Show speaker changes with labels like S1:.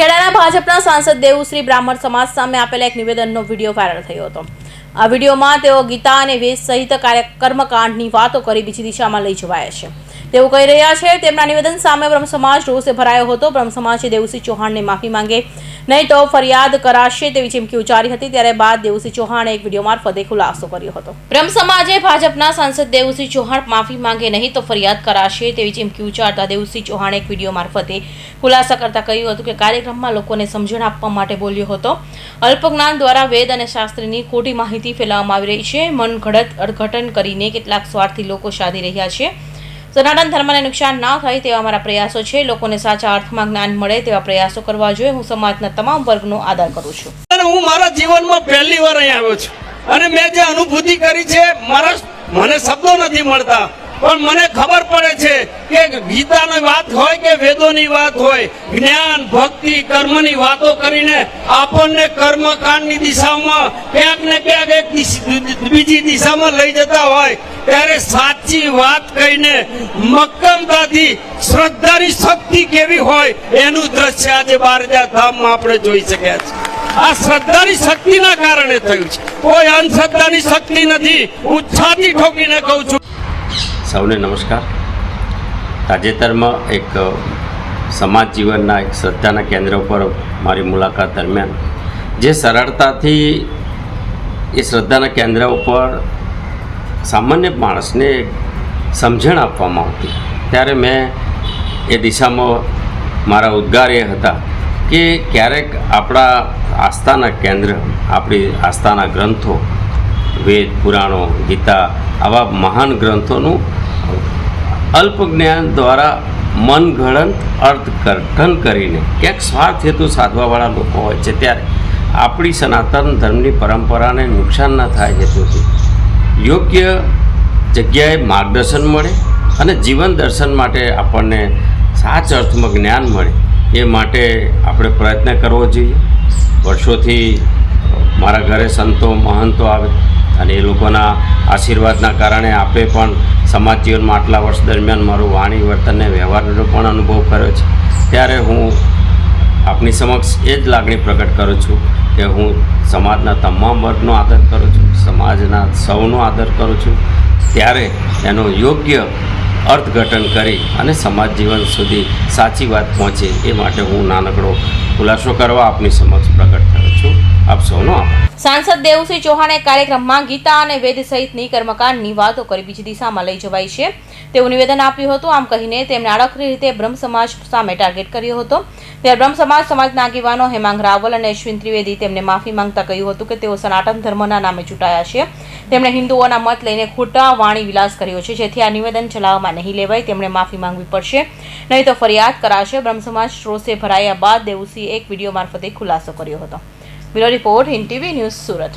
S1: ખેડાના ભાજપના સાંસદ દેવુશ્રી બ્રાહ્મણ સમાજ સામે આપેલા એક નિવેદનનો વીડિયો વાયરલ થયો હતો. આ વિડીયોમાં તેઓ ગીતા અને વેશ સહિત કાર્યકર્મકાંડની વાતો કરી બીજી દિશામાં લઈ જવાયા છે. તેઓ કહી રહ્યા છે, તેમના નિવેદન સામે બ્રહ્મ સમાજ રોષે ભરાયો હતો. બ્રહ્મ સમાજે દેવસિંહ ચૌહાણને માફી માંગે. નહીં તો ફરિયાદ કરાશે તેવી ચીમકી ઉચ્ચારી હતી. ત્યારે બાદ દેવસિંહ ચૌહાણે એક વીડિયો મારફતે ખુલાસો કર્યો હતો. બ્રહ્મ સમાજે ભાજપના સાંસદ દેવસિંહ ચૌહાણ માફી માંગે નહીં તો ફરિયાદ કરાશે તેવી ચીમકી ઉચ્ચારતા દેવસિંહ ચૌહાણે એક વીડિયો મારફતે ખુલાસા કરતા કહ્યું હતું કે કાર્યક્રમમાં લોકોને સમજણ આપવા માટે બોલ્યો હતો. અલ્પજ્ઞાન દ્વારા વેદ અને શાસ્ત્રની ખોટી માહિતી ફેલાવવામાં આવી રહી છે. મન ઘડત અર્થઘટન કરીને કેટલાક સ્વાર્થી લોકો સાધી રહ્યા છે. સનાતન ધર્મને નુકસાન ના થાય તેવા અમારા પ્રયાસો છે. લોકોને સાચા અર્થમાં જ્ઞાન મળે તેવા પ્રયાસો કરવા જોઈએ. હું સમાજના તમામ વર્ગનો આદર કરું છું.
S2: હું મારા જીવનમાં પહેલી વાર અહીં આવ્યો છું. અને મેં જે અનુભૂતિ કરી છે, મારા મને શબ્દો નથી મળતા. પણ મને ખબર પડે છે કે ગીતાની વાત હોય કે વેદોની વાત હોય, જ્ઞાન, ભક્તિ, કર્મની વાતો કરીને આપણને કર્મકાંડની દિશામાં ક્યાંક ને ક્યાંક એક બીજી દિશામાં લઈ જતા હોય. ત્યારે સાચી વાત કહીને મક્કમતાથી શ્રદ્ધાની શક્તિ કેવી હોય એનું દ્રશ્ય આજે બારજા ધામમાં આપણે જોઈ શક્યા છે આ શ્રદ્ધાની શક્તિના કારણે થયું છે. કોઈ અંધશ્રદ્ધાની શક્તિ નથી. હું છાતી ઠોકીને કહું છું.
S3: સૌને નમસ્કાર. તાજેતરમાં એક સમાજ જીવનના એક શ્રદ્ધાના કેન્દ્ર ઉપર મારી મુલાકાત દરમિયાન જે સરળતાથી એ શ્રદ્ધાના કેન્દ્ર ઉપર સામાન્ય માણસને સમજણ આપવામાં આવતી. ત્યારે મેં એ દિશામાં મારા ઉદ્ગાર એ હતા કે ક્યારેક આપણા આસ્થાના કેન્દ્ર, આપણી આસ્થાના ગ્રંથો, વેદ, પુરાણો, ગીતા, આવા મહાન ગ્રંથોનું અલ્પ જ્ઞાન દ્વારા મનગળંત અર્થઘટન કરીને ક્યાંક સ્વાર્થ હેતુ સાધવાવાળા લોકો હોય છે, ત્યારે આપણી સનાતન ધર્મની પરંપરાને નુકસાન ન થાય હેતુથી યોગ્ય જગ્યાએ માર્ગદર્શન મળે અને જીવન દર્શન માટે આપણને સાચ અર્થમાં જ્ઞાન મળે, એ માટે આપણે પ્રયત્ન કરવો જોઈએ. વર્ષોથી મારા ઘરે સંતો, મહંતો આવે અને એ લોકોના આશીર્વાદના કારણે આપે પણ સમાજ જીવનમાં આટલા વર્ષ દરમિયાન મારું વાણી વર્તનને વ્યવહારનો પણ અનુભવ કર્યો છે. ત્યારે હું આપની સમક્ષ એ જ લાગણી પ્રગટ કરું છું કે હું સમાજના તમામ વર્ગનો આદર કરું છું. સૌનો આદર કરું છું. ત્યારે એનો યોગ્ય અર્થઘટન કરી અને સમાજ જીવન સુધી સાચી વાત પહોંચે એ માટે હું નાનકડો ખુલાસો કરવા આપની સમક્ષ પ્રગટ થયો છું. આપ સૌનો આભાર.
S1: સાંસદ દેવસિંહ ચૌહાણે કાર્યક્રમમાં ગીતા અને વેદ સહિતની કર્મકાંડની વાતો કરી બીજી દિશામાં લઈ જવાય છે. તેવું નિવેદન આપ્યું હતું. આમ કહીને તેમણે આડકરી રીતે બ્રહ્મ સમાજ સામે ટાર્ગેટ કર્યો હતો. ત્યારે બ્રહ્મ સમાજ સમાજના આગેવાનો હેમાંગ રાવલ અને અશ્વિન ત્રિવેદી તેમને માફી માંગતા કહ્યું હતું કે તેઓ સનાતન ધર્મના નામે ચૂંટાયા છે. તેમણે હિન્દુઓના મત લઈને ખોટા વાણી વિલાસ કર્યો છે. જેથી આ નિવેદન ચલાવવામાં નહીં લેવાય. તેમણે માફી માંગવી પડશે. નહીં તો ફરિયાદ કરાશે. બ્રહ્મ સમાજ રોષે ભરાયા બાદ દેવુસીએ એક વીડિયો મારફતે ખુલાસો કર્યો હતો. Bureau report Hind TV news Surat.